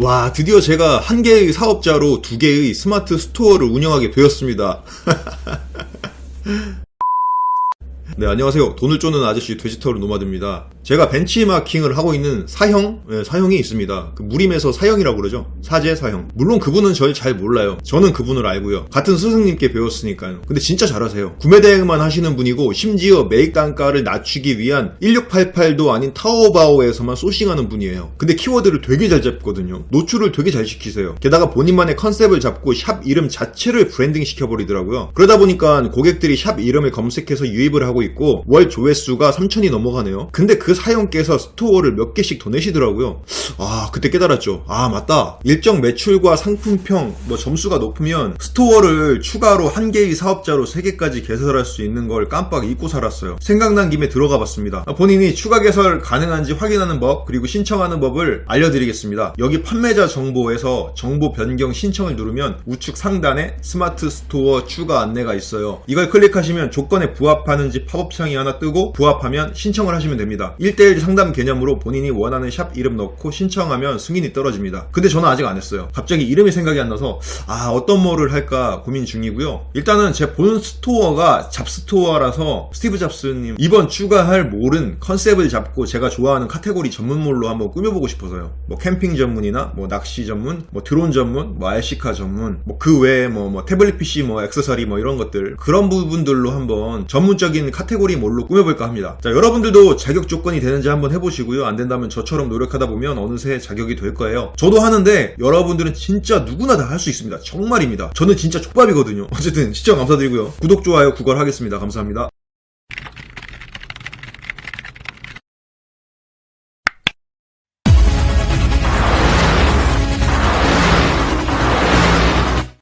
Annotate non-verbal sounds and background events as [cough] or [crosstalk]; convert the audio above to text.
와, 드디어 제가 한 개의 사업자로 두 개의 스마트 스토어를 운영하게 되었습니다. [laughs] 네, 안녕하세요. 돈을 쪼는 아저씨 디지털 노마드입니다. 제가 벤치마킹을 하고 있는 사형, 예, 사형이 있습니다. 그 무림에서 사형이라고 그러죠. 사제 사형. 물론 그분은 저를 잘 몰라요. 저는 그분을 알고요. 같은 스승님께 배웠으니까요. 근데 진짜 잘하세요. 구매 대행만 하시는 분이고 심지어 매입 단가를 낮추기 위한 1688도 아닌 타오바오에서만 소싱하는 분이에요. 근데 키워드를 되게 잘 잡거든요. 노출을 되게 잘 시키세요. 게다가 본인만의 컨셉을 잡고 샵 이름 자체를 브랜딩 시켜버리더라고요. 그러다 보니까 고객들이 샵 이름을 검색해서 유입을 하고 있고 월 조회수가 3천이 넘어가네요. 근데 그 사용께서 스토어를 몇 개씩 더 내시더라고요. 아 그때 깨달았죠. 아 맞다. 일정 매출과 상품평 뭐 점수가 높으면 스토어를 추가로 한 개의 사업자로 세 개까지 개설할 수 있는 걸 깜빡 잊고 살았어요. 생각난 김에 들어가 봤습니다. 본인이 추가 개설 가능한지 확인하는 법 그리고 신청하는 법을 알려드리겠습니다. 여기 판매자 정보에서 정보 변경 신청을 누르면 우측 상단에 스마트 스토어 추가 안내가 있어요. 이걸 클릭하시면 조건에 부합하는지 팝업창이 하나 뜨고 부합하면 신청을 하시면 됩니다. 1대1 상담 개념으로 본인이 원하는 샵 이름 넣고 신청하면 승인이 떨어집니다. 근데 저는 아직 안 했어요. 갑자기 이름이 생각이 안 나서 아 어떤 뭐를 할까 고민 중이고요. 일단은 제 본 스토어가 잡스토어라서 스티브 잡스님 이번 추가할 몰은 컨셉을 잡고 제가 좋아하는 카테고리 전문몰로 한번 꾸며보고 싶어서요. 뭐 캠핑 전문이나 뭐 낚시 전문, 뭐 드론 전문, 뭐 RC카 전문, 뭐 그 외에 뭐, 뭐 태블릿 PC, 뭐 액세서리 뭐 이런 것들 그런 부분들로 한번 전문적인 카테고리 몰로 꾸며볼까 합니다. 자 여러분들도 자격 조건이 되는지 한번 해보시고요. 안 된다면 저처럼 노력하다 보면 어느새 자격이 될 거예요. 저도 하는데 여러분들은 진짜 누구나 다 할 수 있습니다. 정말입니다. 저는 진짜 족밥이거든요. [laughs] 어쨌든 시청 감사드리고요. 구독, 좋아요, 구걸하겠습니다. 감사합니다.